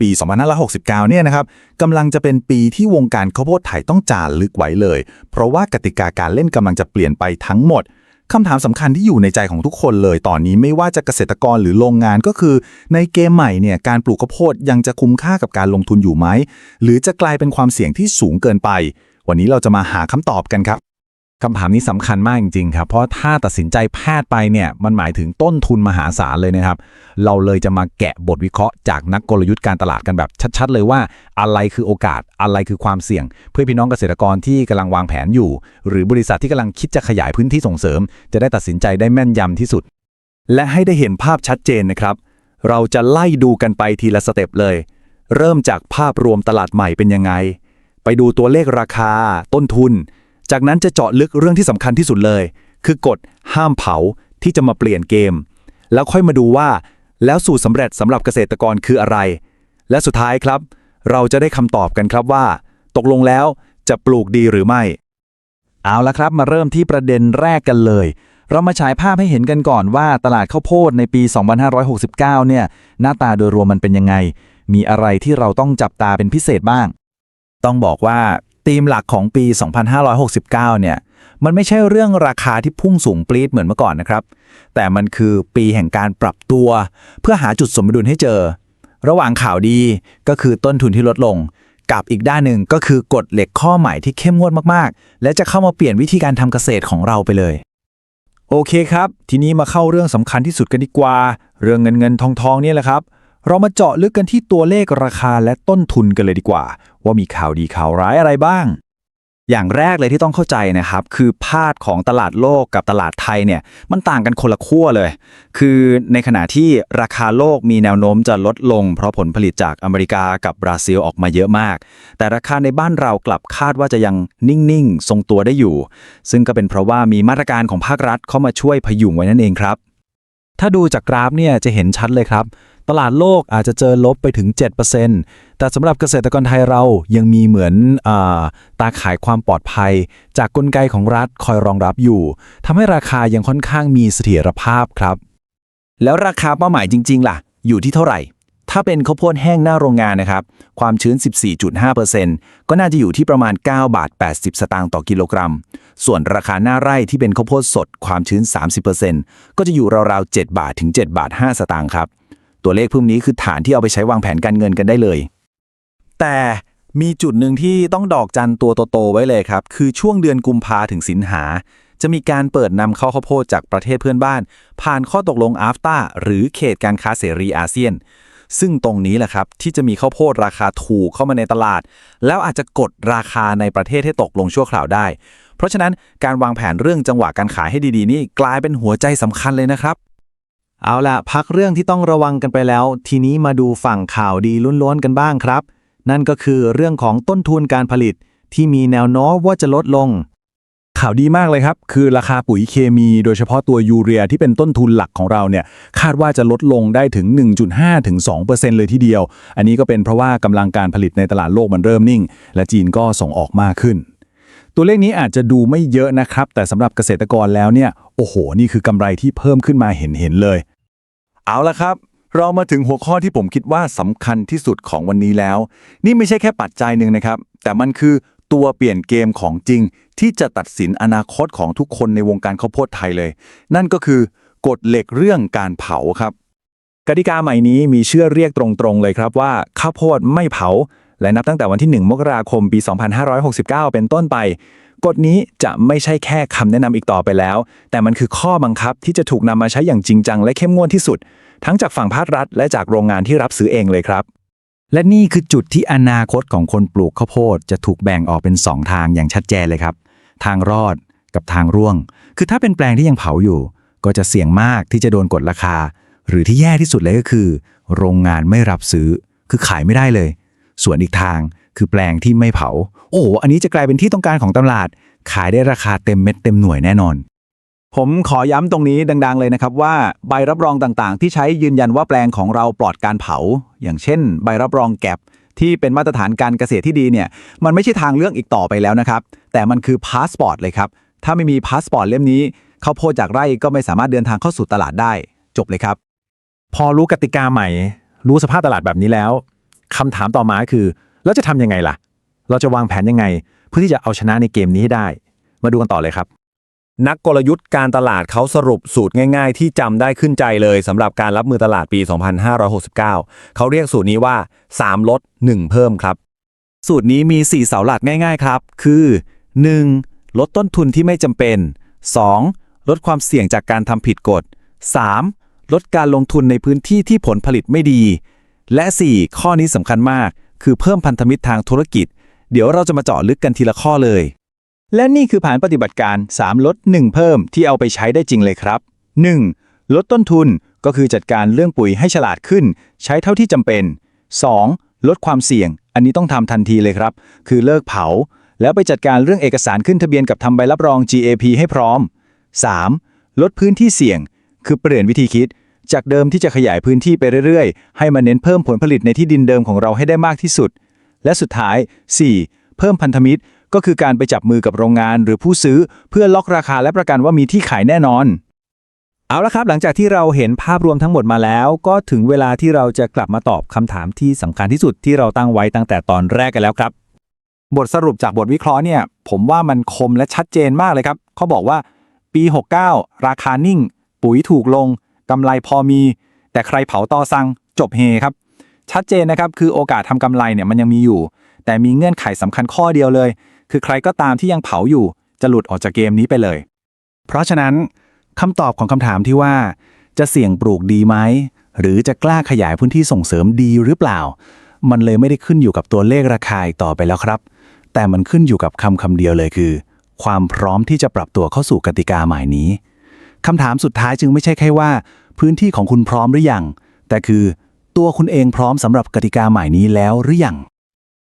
ปี2569 เนี่ยนะครับกำลังจะเป็นปีที่วงการข้าวโพดไทยต้องจารึกไว้เลย เพราะว่ากติกาการเล่นกำลังจะเปลี่ยนไปทั้งหมดคำถามสำคัญที่อยู่ในใจของทุกคนเลย ตอนนี้ไม่ว่าจะเกษตรกรหรือโรงงานก็คือ ในเกมใหม่เนี่ยการปลูกข้าวโพดยังจะคุ้มค่ากับการลงทุนอยู่ไหม หรือจะกลายเป็นความเสี่ยงที่สูงเกินไป วันนี้เราจะมาหาคำตอบกันครับ คำถามนี้สำคัญมากจริงๆครับ เพราะถ้าตัดสินใจแพทย์ไปเนี่ย มันหมายถึงต้นทุนมหาศาลเลยนะครับ เราเลยจะมาแกะบทวิเคราะห์จากนักกลยุทธ์การตลาดกันแบบชัด ๆ เลยว่า อะไรคือโอกาส อะไรคือความเสี่ยง เพื่อพี่น้องเกษตรกรที่กำลังวางแผนอยู่ หรือบริษัทที่กำลังคิดจะขยายพื้นที่ส่งเสริม จะได้ตัดสินใจได้แม่นยำที่สุด และให้ได้เห็นภาพชัดเจนนะครับ เราจะไล่ดูกันไปทีละสเต็ปเลย เริ่มจากภาพรวมตลาดใหม่เป็นยังไง ไปดูตัวเลขราคา ต้นทุน จากนั้นจะเจาะลึกเรื่องที่สำคัญที่สุดเลย คือกฎห้ามเผาที่จะมาเปลี่ยนเกม แล้วค่อยมาดูว่า แล้วสูตรสำเร็จสำหรับเกษตรกรคืออะไร และสุดท้ายครับ เราจะได้คำตอบกันครับว่า ตกลงแล้วจะปลูกดีหรือไม่ เอาละครับมาเริ่มที่ประเด็นแรกกันเลย เรามาฉายภาพให้เห็นกันก่อนว่าตลาดข้าวโพดในปี 2569 เนี่ย หน้าตาโดยรวมมันเป็นยังไง มีอะไรที่เราต้องจับตาเป็นพิเศษบ้าง ต้องบอกว่า ธีมหลักของปี 2569 เนี่ย มันไม่ใช่เรื่องราคาที่พุ่งสูงปรี๊ดเหมือนเมื่อก่อนนะครับ แต่มันคือปีแห่งการปรับตัว เพื่อหาจุดสมดุลให้เจอ ระหว่างข่าวดีก็คือต้นทุนที่ลดลง กับอีกด้านหนึ่งก็คือกฎเหล็กข้อใหม่ที่เข้มงวดมากๆ และจะเข้ามาเปลี่ยนวิธีการทำเกษตรของเราไปเลย โอเคครับ ทีนี้มาเข้าเรื่องสำคัญที่สุดกันดีกว่า เรื่องเงินเงินทองทองนี่แหละครับ เรามาเจาะลึกกันที่ตัวเลขราคาและต้นทุนกันเลยดีกว่า ว่ามีข่าวดีข่าวร้ายอะไรบ้าง อย่างแรกเลยที่ต้องเข้าใจนะครับ คือภาพของตลาดโลกกับตลาดไทยเนี่ยมันต่างกันคนละขั้วเลย คือในขณะที่ราคาโลกมีแนวโน้มจะลดลง เพราะผลผลิตจากอเมริกากับบราซิลออกมาเยอะมาก แต่ราคาในบ้านเรากลับคาดว่าจะยังนิ่งๆ ทรงตัวได้อยู่ ซึ่งก็เป็นเพราะว่ามีมาตรการของภาครัฐเข้ามาช่วยพยุงไว้นั่นเองครับ ถ้าดูจากกราฟเนี่ยจะเห็นชัดเลยครับ ตลาดโลกอาจจะเจอลบไปถึง 7%แต่สำหรับเกษตรกรไทยเรายังมีเหมือนอาตาขายความปลอดภัย จากกลไกของรัฐคอยรองรับอยู่ทำให้ราคายังค่อนข้างมีเสถียรภาพครับ แล้วราคาเป้าหมายจริง ๆ ล่ะ อยู่ที่เท่าไหร่ ถ้าเป็นข้าวโพดแห้งหน้าโรงงานนะครับ ความชื้น 14.5%ก็น่าจะอยู่ที่ประมาณ 9 บาท 80 สตางค์ต่อกิโลกรัม ส่วนราคาหน้าไร่ที่เป็นข้าวโพดสด ความชื้น 30%ก็จะอยู่ราวๆ 7 บาทถึง 7 บาท 5 สตางค์ครับ ตัวเลขพวกนี้คือฐานที่เอาไปใช้วางแผนการเงินกันได้เลย แต่มีจุดหนึ่งที่ต้องดอกจันตัวโตๆไว้เลยครับ คือช่วงเดือนกุมภาถึงสิงหา จะมีการเปิดนำเข้าข้าวโพดจากประเทศเพื่อนบ้าน ผ่านข้อตกลงอาฟตาหรือเขตการค้าเสรีอาเซียน ซึ่งตรงนี้แหละครับ ที่จะมีข้าวโพดราคาถูกเข้ามาในตลาด แล้วอาจจะกดราคาในประเทศให้ตกลงชั่วคราวได้ เพราะฉะนั้นการวางแผนเรื่องจังหวะการขายให้ดีๆ นี่กลายเป็นหัวใจสำคัญเลยนะครับ เอาละพักเรื่องที่ต้องระวังกันไปแล้ว ทีนี้มาดูฝั่งข่าวดีล้วนๆกันบ้างครับ นั่นก็คือเรื่องของต้นทุนการผลิตที่มีแนวโน้มว่าจะลดลง ข่าวดีมากเลยครับ คือราคาปุ๋ยเคมีโดยเฉพาะตัวยูเรียที่เป็นต้นทุนหลักของเราเนี่ยคาดว่าจะลดลงได้ถึง 1.5 ถึง 2%เลยทีเดียว อันนี้ก็เป็นเพราะว่ากำลังการผลิตในตลาดโลกมันเริ่มนิ่ง และจีนก็ส่งออกมากขึ้น ตัวเลขนี้อาจจะดูไม่เยอะนะครับ แต่สำหรับเกษตรกรแล้วเนี่ย โอ้โห นี่คือกำไรที่เพิ่มขึ้นมาเห็นๆเลย เอาละครับ เรามาถึงหัวข้อที่ผมคิดว่าสำคัญที่สุดของวันนี้แล้ว นี่ไม่ใช่แค่ปัจจัยหนึ่งนะครับ แต่มันคือตัวเปลี่ยนเกมของจริง ที่จะตัดสินอนาคตของทุกคนในวงการข้าวโพดไทยเลย นั่นก็คือกฎเหล็กเรื่องการเผาครับ กติกาใหม่นี้มีชื่อเรียกตรงๆเลยครับว่าข้าวโพดไม่เผา และนับตั้งแต่วันที่ 1 มกราคมปี 2569 เป็นต้นไป กฎนี้จะไม่ใช่แค่คำแนะนำอีกต่อไปแล้ว แต่มันคือข้อบังคับที่จะถูกนำมาใช้อย่างจริงจังและเข้มงวดที่สุด ทั้งจากฝั่งภาครัฐ และจากโรงงานที่รับซื้อเองเลยครับ และนี่คือจุดที่อนาคตของคนปลูกข้าวโพดจะถูกแบ่งออกเป็น 2 ทางอย่างชัดเจนเลยครับ ทางรอดกับทางร่วง คือถ้าเป็นแปลงที่ยังเผาอยู่ ก็จะเสี่ยงมากที่จะโดนกดราคา หรือที่แย่ที่สุดเลยก็คือ โรงงานไม่รับซื้อ คือขายไม่ได้เลย ส่วนอีกทางคือแปลงที่ไม่เผา โอ้โหอันนี้จะกลายเป็นที่ต้องการของตลาด ขายได้ราคาเต็มเม็ดเต็มหน่วยแน่นอน ผมขอย้ำตรงนี้ดัง ๆ เลยนะครับว่าใบรับรองต่างๆ ที่ใช้ยืนยันว่าแปลงของเราปลอดการเผา อย่างเช่น ใบรับรองแก็บที่เป็นมาตรฐานการเกษตรที่ดีเนี่ย มันไม่ใช่ทางเลือกอีกต่อไปแล้วนะครับ แต่มันคือพาสปอร์ตเลยครับ ถ้าไม่มีพาสปอร์ตเล่มนี้ข้าวโพดจากไร่ก็ไม่สามารถเดินทางเข้าสู่ตลาดได้ จบเลยครับ พอรู้กติกาใหม่ รู้สภาพตลาดแบบนี้แล้ว คำถามต่อมาคือแล้วจะทำยังไงล่ะ เราจะวางแผนยังไง เพื่อที่จะเอาชนะในเกมนี้ให้ได้ มาดูกันต่อเลยครับ นักกลยุทธ์การตลาดเขาสรุปสูตรง่าย ๆ ที่จำได้ขึ้นใจเลยสำหรับการรับมือตลาดปี 2569 เขาเรียกสูตรนี้ว่า 3 ลด 1 เพิ่มครับ สูตรนี้มี 4 เสาหลักง่าย ๆ ครับ คือ 1. ลดต้นทุนที่ไม่จำเป็น 2. ลดความเสี่ยงจากการทำผิดกฎ 3. ลดการลงทุนในพื้นที่ที่ผลผลิตไม่ดี และ 4. ข้อนี้สำคัญมาก คือเพิ่มพันธมิตรทางธุรกิจ เดี๋ยวเราจะมาเจาะลึกกันทีละข้อเลย และนี่คือแผนปฏิบัติการ 3 ลด 1 เพิ่มที่เอาไปใช้ได้จริงเลยครับ 1. ลดต้นทุนก็คือจัดการเรื่องปุ๋ยให้ฉลาดขึ้น ใช้เท่าที่จำเป็น 2. ลดความเสี่ยง อันนี้ต้องทำทันทีเลยครับ คือเลิกเผา แล้วไปจัดการเรื่องเอกสารขึ้นทะเบียนกับทำใบรับรอง GAP ให้พร้อม 3. ลดพื้นที่เสี่ยง คือเปลี่ยนวิธีคิด จากเดิมที่จะขยายพื้นที่ไปเรื่อยๆ ให้มาเน้นเพิ่มผลผลิตในที่ดินเดิมของเราให้ได้มากที่สุด และสุดท้าย 4. เพิ่มพันธมิตร ก็คือการไปจับมือกับโรงงานหรือผู้ซื้อ เพื่อล็อกราคาและประกันว่ามีที่ขายแน่นอน เอาละครับ หลังจากที่เราเห็นภาพรวมทั้งหมดมาแล้ว ก็ถึงเวลาที่เราจะกลับมาตอบคำถามที่สำคัญที่สุดที่เราตั้งไว้ตั้งแต่ตอนแรกกันแล้วครับ บทสรุปจากบทวิเคราะห์เนี่ย ผมว่ามันคมและชัดเจนมากเลยครับเขาบอกว่า ปี 69 ราคานิ่ง ปุ๋ยถูกลง กำไรพอมี แต่ใครเผาต่อสั่งจบเฮครับ ชัดเจนนะครับคือโอกาสทำกำไรเนี่ยมันยังมีอยู่ แต่มีเงื่อนไขสำคัญข้อเดียวเลย คือใครก็ตามที่ยังเผาอยู่จะหลุดออกจากเกมนี้ไปเลย เพราะฉะนั้นคำตอบของคำถามที่ว่า จะเสี่ยงปลูกดีไหมหรือจะกล้าขยายพื้นที่ส่งเสริมดีหรือเปล่า มันเลยไม่ได้ขึ้นอยู่กับตัวเลขราคาต่อไปแล้วครับ แต่มันขึ้นอยู่กับคำคำเดียวเลยคือ ความพร้อมที่จะปรับตัวเข้าสู่กติกาใหม่นี้ คำถามสุดท้ายจึงไม่ใช่แค่ว่า พื้นที่ของคุณพร้อมหรือยัง แต่คือ ตัวคุณเองพร้อมสำหรับกติกาใหม่นี้แล้วหรือยัง